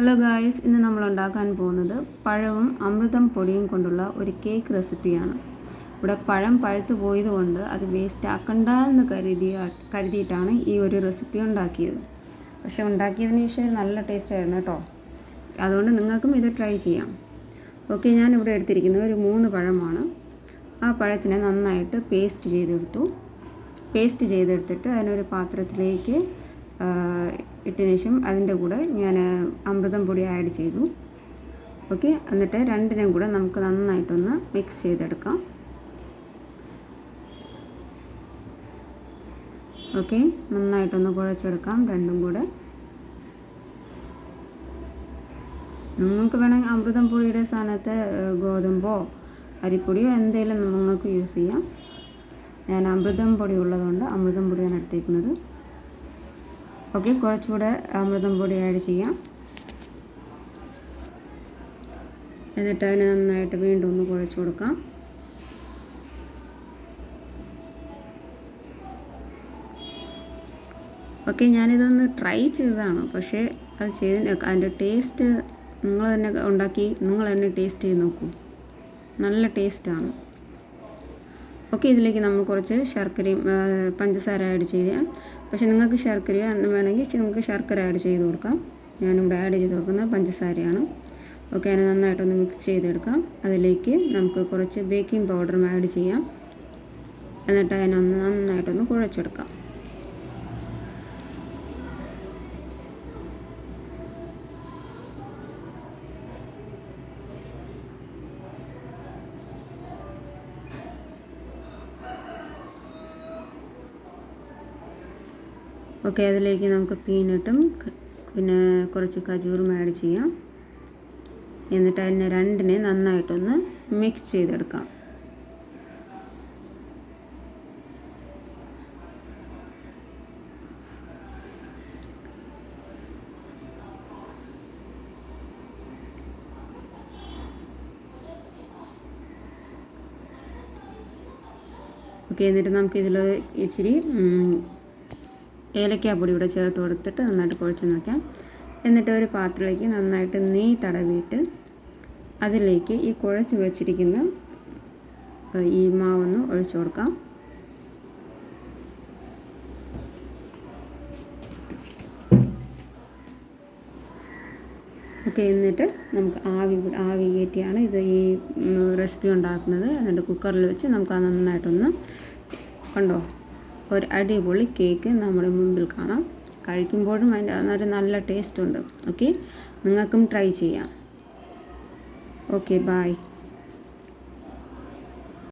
Hello guys ഇന്ന് നമ്മൾ ഉണ്ടാക്കാൻ പോകുന്നത് പഴവും അമൃതം പൊടിയും കൊണ്ടുള്ള ഒരു കേക്ക് റെസിപ്പിയാണ്. ഇവിടെ പഴം പഴുത്തു പോയതുകൊണ്ട് അത് വേസ്റ്റ് ആക്കണ്ട എന്ന് കരുതിയ കരുതിയിട്ടാണ് ഈ ഒരു റെസിപ്പി ഉണ്ടാക്കിയത്. പക്ഷെ ഉണ്ടാക്കിയതിന് ശേഷം നല്ല ടേസ്റ്റ് ആയിരുന്നു കേട്ടോ. അതുകൊണ്ട് നിങ്ങൾക്കും ഇത് ട്രൈ ചെയ്യാം. ഓക്കെ ഞാൻ ഇവിടെ എടുത്തിരിക്കുന്നത് ഒരു മൂന്ന് പഴമാണ്. ആ പഴത്തിനെ നന്നായിട്ട് പേസ്റ്റ് ചെയ്തെടുത്തു പേസ്റ്റ് ചെയ്തെടുത്തിട്ട് അതിനൊരു പാത്രത്തിലേക്ക് ഇട്ടതിന് ശേഷം അതിന്റെ കൂടെ ഞാൻ അമൃതം പൊടി ആഡ് ചെയ്തു. ഓക്കെ എന്നിട്ട് രണ്ടിനും കൂടെ നമുക്ക് നന്നായിട്ടൊന്ന് മിക്സ് ചെയ്തെടുക്കാം. ഓക്കെ നന്നായിട്ടൊന്ന് കുഴച്ചെടുക്കാം രണ്ടും കൂടെ. നിങ്ങൾക്ക് വേണമെങ്കിൽ അമൃതം പൊടിയുടെ സ്ഥാനത്ത് ഗോതമ്പോ അരിപ്പൊടിയോ എന്തെങ്കിലും നിങ്ങൾക്ക് യൂസ് ചെയ്യാം. ഞാൻ അമൃതം പൊടി ഉള്ളതുകൊണ്ട് അമൃതം പൊടിയാണ് എടുത്തേക്കുന്നത്. ഓക്കെ കുറച്ചുകൂടെ അമൃതം പൊടി ആഡ് ചെയ്യാം. എന്നിട്ട് അതിനെ നന്നായിട്ട് വീണ്ടും ഒന്ന് കുഴച്ച് കൊടുക്കാം. ഓക്കെ ഞാനിതൊന്ന് ട്രൈ ചെയ്തതാണ്. പക്ഷേ അത് ചെയ്ത് അതിന്റെ ടേസ്റ്റ് നിങ്ങൾ തന്നെ ഉണ്ടാക്കി നിങ്ങൾ തന്നെ ടേസ്റ്റ് ചെയ്ത് നോക്കൂ. നല്ല ടേസ്റ്റാണ്. ഓക്കെ ഇതിലേക്ക് നമ്മൾ കുറച്ച് ശർക്കരയും പഞ്ചസാര ആഡ് ചെയ്യാം. പക്ഷേ നിങ്ങൾക്ക് ശർക്കര വേണമെങ്കിൽ നിങ്ങൾക്ക് ശർക്കര ആഡ് ചെയ്ത് കൊടുക്കാം. ഞാനിവിടെ ആഡ് ചെയ്ത് കൊടുക്കുന്നത് പഞ്ചസാരയാണ്. ഓക്കെ അതിനെ നന്നായിട്ടൊന്ന് മിക്സ് ചെയ്തെടുക്കാം. അതിലേക്ക് നമുക്ക് കുറച്ച് ബേക്കിംഗ് പൗഡറും ആഡ് ചെയ്യാം. എന്നിട്ട് അതിനൊന്ന് നന്നായിട്ടൊന്ന് കുഴച്ചെടുക്കാം. ഓക്കെ അതിലേക്ക് നമുക്ക് പീനട്ടും പിന്നെ കുറച്ച് കജൂറും ആഡ് ചെയ്യാം. എന്നിട്ട് അതിനെ രണ്ടിനെ നന്നായിട്ടൊന്ന് മിക്സ് ചെയ്തെടുക്കാം. ഓക്കെ എന്നിട്ട് നമുക്കിതിൽ ഇച്ചിരി ഏലക്കാപ്പൊടി ഇവിടെ ചേർത്ത് കൊടുത്തിട്ട് നന്നായിട്ട് കുഴച്ച് നോക്കാം. എന്നിട്ട് ഒരു പാത്രത്തിലേക്ക് നന്നായിട്ട് നെയ്യ് തടവിയിട്ട് അതിലേക്ക് ഈ കുഴച്ച് വെച്ചിരിക്കുന്ന ഈ മാവൊന്ന് ഒഴിച്ചു കൊടുക്കാം. ഓക്കെ എന്നിട്ട് നമുക്ക് ആവി ആവി കയറ്റിയാണ് ഇത് ഈ റെസിപ്പി ഉണ്ടാക്കുന്നത്. എന്നിട്ട് കുക്കറിൽ വെച്ച് നമുക്ക് അത് നന്നായിട്ടൊന്ന് കണ്ടോ ഒരു അടിപൊളി കേക്ക് നമ്മുടെ മുമ്പിൽ കാണാം. കഴിക്കുമ്പോഴും അതിന്റെ ഒരു നല്ല ടേസ്റ്റ് ഉണ്ട്. ഓക്കെ നിങ്ങൾക്കും ട്രൈ ചെയ്യാം. Okay bye